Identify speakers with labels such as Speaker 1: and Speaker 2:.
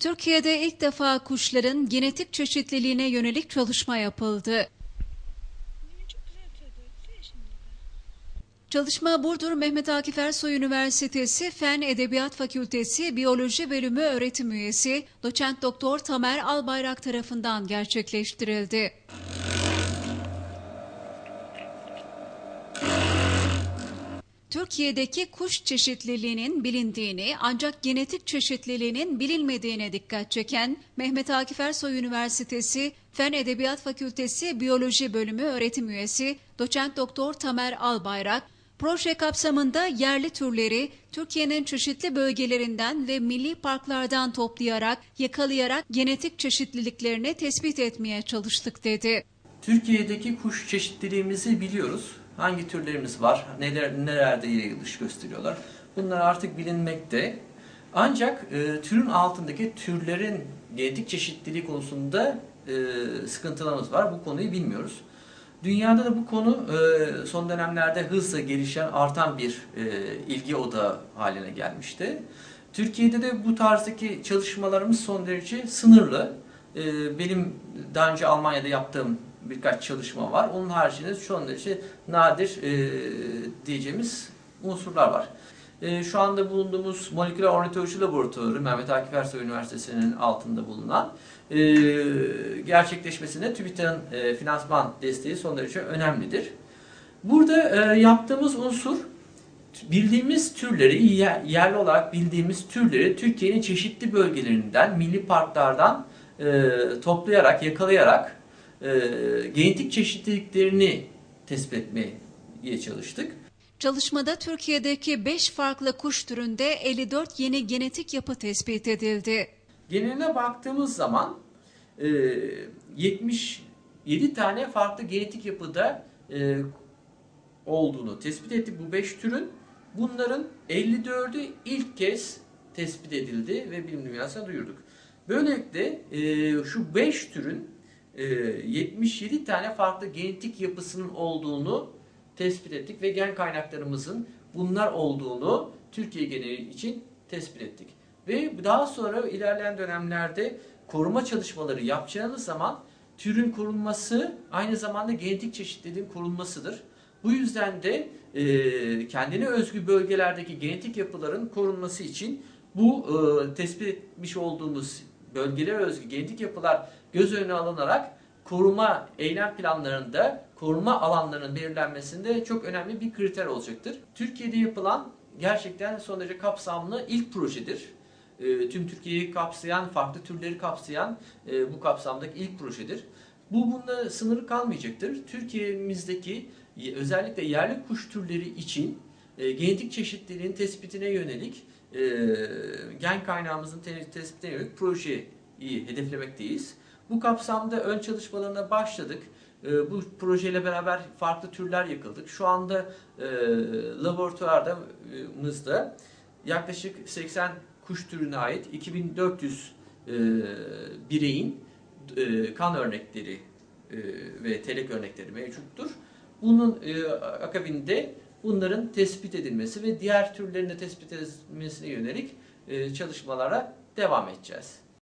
Speaker 1: Türkiye'de ilk defa kuşların genetik çeşitliliğine yönelik çalışma yapıldı. Çalışma Burdur Mehmet Akif Ersoy Üniversitesi Fen Edebiyat Fakültesi Biyoloji Bölümü öğretim üyesi doçent doktor Tamer Albayrak tarafından gerçekleştirildi. Türkiye'deki kuş çeşitliliğinin bilindiğini ancak genetik çeşitliliğinin bilinmediğine dikkat çeken Mehmet Akif Ersoy Üniversitesi Fen Edebiyat Fakültesi Biyoloji Bölümü öğretim üyesi doçent doktor Tamer Albayrak, proje kapsamında yerli türleri Türkiye'nin çeşitli bölgelerinden ve milli parklardan toplayarak, yakalayarak genetik çeşitliliklerini tespit etmeye çalıştık dedi.
Speaker 2: Türkiye'deki kuş çeşitliliğimizi biliyoruz. Hangi türlerimiz var, neler, nerelerde yayılış gösteriyorlar. Bunlar artık bilinmekte. Ancak e, türün altındaki türlerin genetik çeşitliliği konusunda e, sıkıntılarımız var. Bu konuyu bilmiyoruz. Dünyada da bu konu e, son dönemlerde hızla gelişen, artan bir e, ilgi odağı haline gelmişti. Türkiye'de de bu tarzdaki çalışmalarımız son derece sınırlı. E, benim daha önce Almanya'da yaptığım birkaç çalışma var. Onun haricinde son derece nadir e, diyeceğimiz unsurlar var. E, şu anda bulunduğumuz moleküler ornitoloji laboratuvarı Mehmet Akif Ersoy Üniversitesi'nin altında bulunan e, gerçekleşmesinde TÜBİTAK'ın e, finansman desteği son derece önemlidir. Burada e, yaptığımız unsur bildiğimiz türleri, yer- yerli olarak bildiğimiz türleri Türkiye'nin çeşitli bölgelerinden, milli parklardan e, toplayarak, yakalayarak e, genetik çeşitliliklerini tespit etmeye çalıştık.
Speaker 1: Çalışmada Türkiye'deki 5 farklı kuş türünde 54 yeni genetik yapı tespit edildi.
Speaker 2: Geneline baktığımız zaman e, 77 tane farklı genetik yapıda e, olduğunu tespit ettik bu 5 türün. Bunların 54'ü ilk kez tespit edildi ve bilim dünyasına duyurduk. Böylelikle e, şu 5 türün 77 tane farklı genetik yapısının olduğunu tespit ettik ve gen kaynaklarımızın bunlar olduğunu Türkiye geneli için tespit ettik. Ve daha sonra ilerleyen dönemlerde koruma çalışmaları yapacağınız zaman türün korunması aynı zamanda genetik çeşitliliğin korunmasıdır. Bu yüzden de e, kendine özgü bölgelerdeki genetik yapıların korunması için bu e, tespit etmiş olduğumuz bölgelere özgü genetik yapılar göz önüne alınarak koruma eylem planlarında koruma alanlarının belirlenmesinde çok önemli bir kriter olacaktır. Türkiye'de yapılan gerçekten son derece kapsamlı ilk projedir. E, tüm Türkiye'yi kapsayan, farklı türleri kapsayan e, bu kapsamdaki ilk projedir. Bu bunda sınırı kalmayacaktır. Türkiye'mizdeki özellikle yerli kuş türleri için e, genetik çeşitliliğin tespitine yönelik e, gen kaynağımızın te- tespitine yönelik projeyi hedeflemekteyiz. Bu kapsamda ön çalışmalarına başladık. E, bu projeyle beraber farklı türler yakıldık. Şu anda e, laboratuvarımızda yaklaşık 80 kuş türüne ait 2400 e, bireyin e, kan örnekleri e, ve telek örnekleri mevcuttur. Bunun e, akabinde bunların tespit edilmesi ve diğer türlerin de tespit edilmesine yönelik çalışmalara devam edeceğiz.